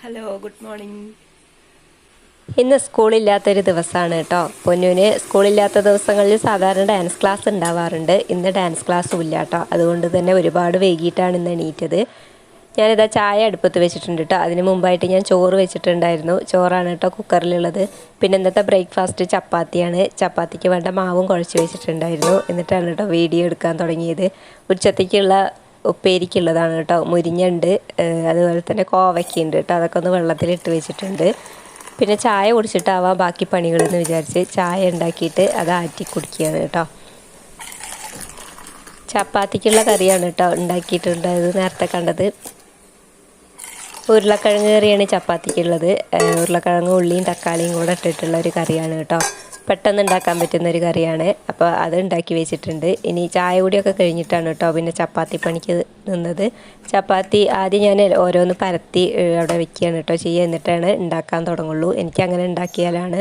Hello good morning ഇന്ന് സ്കൂളില്ലാത്തൊരു ദിവസമാണ് കേട്ടോ. പൊന്നുവിന് സ്കൂളില്ലാത്ത ദിവസങ്ങളിൽ സാധാരണ ഡാൻസ് ക്ലാസ് ഉണ്ടാവാറുണ്ട്. ഇന്ന് ഡാൻസ് ക്ലാസ്സും ഇല്ല കേട്ടോ. അതുകൊണ്ട് തന്നെ ഒരുപാട് വൈകിട്ടാണ് ഇന്ന് എണീറ്റത്. ഞാനിതാ ചായ അടുപ്പത്ത് വെച്ചിട്ടുണ്ട് കേട്ടോ. അതിന് മുമ്പായിട്ട് ഞാൻ ചോറ് വെച്ചിട്ടുണ്ടായിരുന്നു. ചോറാണ് കേട്ടോ കുക്കറിലുള്ളത്. പിന്നെ ഇന്നത്തെ ബ്രേക്ക്ഫാസ്റ്റ് ചപ്പാത്തിയാണ്. ചപ്പാത്തിക്ക് വേണ്ട മാവും കുഴച്ച് വെച്ചിട്ടുണ്ടായിരുന്നു. എന്നിട്ടാണ് കേട്ടോ വീഡിയോ എടുക്കാൻ തുടങ്ങിയത്. ഉച്ചത്തേക്കുള്ള ഉപ്പേരിക്കുള്ളതാണ് കേട്ടോ. മുരിഞ്ഞുണ്ട് അതുപോലെ തന്നെ കോവയ്ക്കുണ്ട് കേട്ടോ. അതൊക്കെ ഒന്ന് വെള്ളത്തിലിട്ട് വെച്ചിട്ടുണ്ട്. പിന്നെ ചായ കുടിച്ചിട്ടാവാം ബാക്കി പണികളെന്ന് വിചാരിച്ച് ചായ ഉണ്ടാക്കിയിട്ട് അത് ആറ്റി കുടിക്കുകയാണ് കേട്ടോ. ചപ്പാത്തിക്കുള്ള കറിയാണ് കേട്ടോ ഉണ്ടാക്കിയിട്ടുണ്ടായത് നേരത്തെ കണ്ടത്. ഉരുളക്കിഴങ്ങ് കറിയാണ് ചപ്പാത്തിക്കുള്ളത്. ഉരുളക്കിഴങ്ങ് ഉള്ളിയും തക്കാളിയും കൂടെ ഇട്ടിട്ടുള്ള ഒരു കറിയാണ് കേട്ടോ. പെട്ടെന്ന് ഉണ്ടാക്കാൻ പറ്റുന്ന ഒരു കറിയാണ്. അപ്പോൾ അത് ഉണ്ടാക്കി വെച്ചിട്ടുണ്ട്. ഇനി ചായ കൂടിയൊക്കെ കഴിഞ്ഞിട്ടാണ് കേട്ടോ പിന്നെ ചപ്പാത്തി പണിക്ക് നിന്നത്. ചപ്പാത്തി ആദ്യം ഞാൻ ഓരോന്ന് പരത്തി അവിടെ വെക്കുകയാണ് കേട്ടോ ചെയ്യുക. എന്നിട്ടാണ് ഉണ്ടാക്കാൻ തുടങ്ങുള്ളൂ. എനിക്ക് അങ്ങനെ ഉണ്ടാക്കിയാലാണ്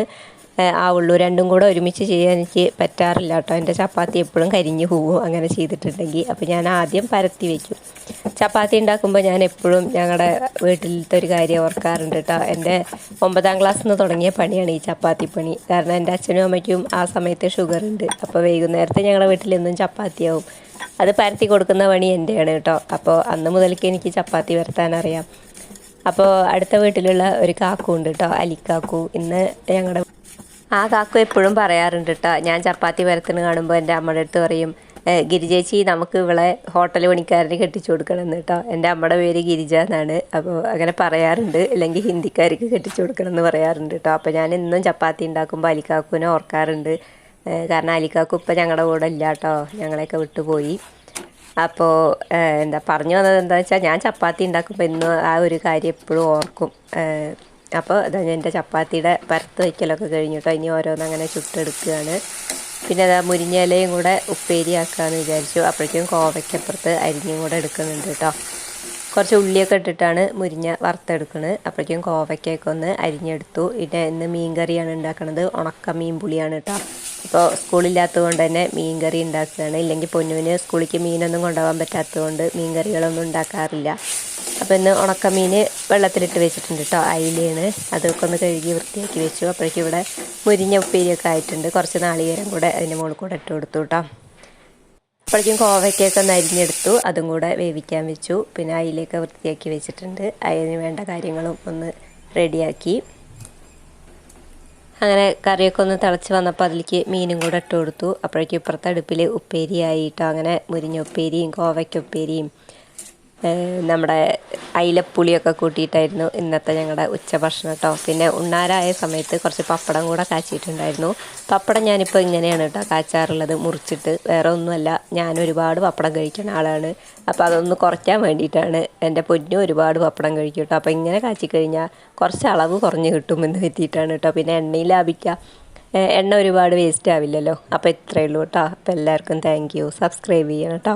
ആവുള്ളൂ. രണ്ടും കൂടെ ഒരുമിച്ച് ചെയ്യാൻ എനിക്ക് പറ്റാറില്ല കേട്ടോ. എന്റെ ചപ്പാത്തി എപ്പോഴും കരിഞ്ഞു പോകും അങ്ങനെ ചെയ്തിട്ടുണ്ടെങ്കിൽ. അപ്പോൾ ഞാൻ ആദ്യം പരത്തി വെക്കും. ചപ്പാത്തി ഉണ്ടാക്കുമ്പോൾ ഞാൻ എപ്പോഴും ഞങ്ങളുടെ വീട്ടിലത്തെ ഒരു കാര്യം ഓർക്കാറുണ്ട് കേട്ടോ എന്റെ ഒമ്പതാം ക്ലാസ് നിന്ന് തുടങ്ങിയ പണിയാണ് ഈ ചപ്പാത്തി പണി. കാരണം എന്റെ അച്ഛനും അമ്മയ്ക്കും ആ സമയത്ത് ഷുഗർ ഉണ്ട്. അപ്പോൾ വൈകുന്നേരത്തെ ഞങ്ങളുടെ വീട്ടിൽ എന്നും ചപ്പാത്തിയാവും. അത് പരത്തി കൊടുക്കുന്ന പണി എന്റെയാണ് കേട്ടോ അപ്പോൾ അന്ന് മുതൽക്ക് എനിക്ക് ചപ്പാത്തി വരുത്താൻ അറിയാം അപ്പോൾ അടുത്ത വീട്ടിലുള്ള ഒരു കാക്കു ഉണ്ട് കേട്ടോ അലിക്കാക്കു. ഇന്ന് ഞങ്ങളുടെ ആ കാക്കു എപ്പോഴും പറയാറുണ്ട് കേട്ടോ ഞാൻ ചപ്പാത്തി പരത്തിന് കാണുമ്പോൾ എന്റെ അമ്മയുടെ അടുത്ത് പറയും "ഏ, ഗിരിജേച്ചി നമുക്ക് ഇവളെ ഹോട്ടൽ പണിക്കാരന് കെട്ടിച്ചു കൊടുക്കണം കേട്ടോ എന്റെ അമ്മയുടെ പേര് ഗിരിജ എന്നാണ്. അപ്പോൾ അങ്ങനെ പറയാറുണ്ട്. അല്ലെങ്കിൽ ഹിന്ദിക്കാർക്ക് കെട്ടിച്ചു കൊടുക്കണം എന്ന് പറയാറുണ്ട് കേട്ടോ അപ്പോൾ ഞാൻ എന്നും ചപ്പാത്തി ഉണ്ടാക്കുമ്പോൾ അലിക്കാക്കുവിനെ ഓർക്കാറുണ്ട്. കാരണം അലിക്കാക്കു ഇപ്പം ഞങ്ങളുടെ കൂടെ ഇല്ല കേട്ടോ ഞങ്ങളെയൊക്കെ വിട്ടുപോയി. അപ്പോൾ എന്താ പറഞ്ഞു വന്നത് എന്താണെന്ന് വെച്ചാൽ ഞാൻ ചപ്പാത്തി ഉണ്ടാക്കുമ്പോൾ ഇന്നും ആ ഒരു കാര്യം എപ്പോഴും ഓർക്കും. അപ്പോൾ അത് എന്റെ ചപ്പാത്തിയുടെ പരത്ത് വയ്ക്കലൊക്കെ കഴിഞ്ഞിട്ടോ ഇനി ഓരോന്ന് അങ്ങനെ ചുട്ടെടുക്കുകയാണ്. പിന്നെ അതാ മുരിഞ്ഞ ഇലയും കൂടെ ഉപ്പേരിയാക്കാമെന്ന് വിചാരിച്ചു. അപ്പോഴേക്കും കോവയ്ക്കപ്പുറത്ത് അരിഞ്ഞും കൂടെ എടുക്കുന്നുണ്ട് കേട്ടോ. കുറച്ച് ഉള്ളിയൊക്കെ ഇട്ടിട്ടാണ് മുരിഞ്ഞ വറുത്തെടുക്കുന്നത് അപ്പോഴേക്കും കോവയ്ക്കൊക്കെ ഒന്ന് അരിഞ്ഞെടുത്തു. പിന്നെ ഇന്ന് മീൻകറിയാണ് ഉണ്ടാക്കുന്നത് ഉണക്ക മീൻ പുളിയാണ് കേട്ടോ. ഇപ്പോൾ സ്കൂളില്ലാത്തത് കൊണ്ട് തന്നെ മീൻകറി ഉണ്ടാക്കുകയാണ്. ഇല്ലെങ്കിൽ പൊന്നുവിന് സ്കൂളിലേക്ക് മീനൊന്നും കൊണ്ടുപോകാൻ പറ്റാത്തത് കൊണ്ട് മീൻകറികളൊന്നും ഉണ്ടാക്കാറില്ല. അപ്പോൾ ഇന്ന് ഉണക്കമീൻ വെള്ളത്തിലിട്ട് വെച്ചിട്ടുണ്ട് കേട്ടോ അയിലയാണ്. അതൊക്കെ ഒന്ന് കഴുകി വൃത്തിയാക്കി വെച്ചു. അപ്പോഴേക്കും ഇവിടെ മുരിഞ്ഞ ഉപ്പേരിയൊക്കെ ആയിട്ടുണ്ട്. കുറച്ച് നാളികേരം കൂടെ അതിന്റെ മുകളിൽ കൂടെ ഇട്ട് കൊടുത്തു കേട്ടോ അപ്പോഴേക്കും കോവയ്ക്കൊക്കെ ഒന്ന് അരിഞ്ഞെടുത്തു. അതും കൂടെ വേവിക്കാൻ വെച്ചു. പിന്നെ അയിലൊക്കെ വൃത്തിയാക്കി വെച്ചിട്ടുണ്ട്. അതിന് വേണ്ട കാര്യങ്ങളും ഒന്ന് റെഡിയാക്കി. അങ്ങനെ കറിയൊക്കെ ഒന്ന് തിളച്ച് വന്നപ്പോൾ അതിലേക്ക് മീനും കൂടെ ഇട്ട് കൊടുത്തു. അപ്പോഴേക്കും ഇപ്പുറത്തെ അടുപ്പിൽ ഉപ്പേരിയായിട്ടോ അങ്ങനെ മുരിഞ്ഞ ഉപ്പേരിയും കോവയ്ക്ക ഉപ്പേരിയും ഏഹ് നമ്മുടെ അയിലപ്പുളിയൊക്കെ കൂട്ടിയിട്ടായിരുന്നു ഇന്നത്തെ ഞങ്ങളുടെ ഉച്ചഭക്ഷണം കേട്ടോ. പിന്നെ ഉണ്ണാരായ സമയത്ത് കുറച്ച് പപ്പടം കൂടെ കാച്ചിട്ടുണ്ടായിരുന്നു പപ്പടം ഞാനിപ്പോൾ ഇങ്ങനെയാണ് കേട്ടോ കാച്ചാറുള്ളത്. മുറിച്ചിട്ട് വേറെ ഒന്നുമല്ല ഞാൻ ഒരുപാട് പപ്പടം കഴിക്കുന്ന ആളാണ്. അപ്പോൾ അതൊന്ന് കുറയ്ക്കാൻ വേണ്ടിയിട്ടാണ് എന്റെ പൊന്നും ഒരുപാട് പപ്പടം കഴിക്കും കേട്ടോ. അപ്പോൾ ഇങ്ങനെ കാച്ചി കഴിഞ്ഞാൽ കുറച്ച് അളവ് കുറഞ്ഞ് കിട്ടുമെന്ന് പറ്റിയിട്ടാണ് കേട്ടോ. പിന്നെ എണ്ണയിൽ ലാഭിക്കുക എണ്ണ ഒരുപാട് വേസ്റ്റ് ആവില്ലല്ലോ. അപ്പോൾ ഇത്രയേ ഉള്ളൂ കേട്ടോ. അപ്പോൾ എല്ലാവർക്കും താങ്ക് യു സബ്സ്ക്രൈബ് ചെയ്യണം കേട്ടോ.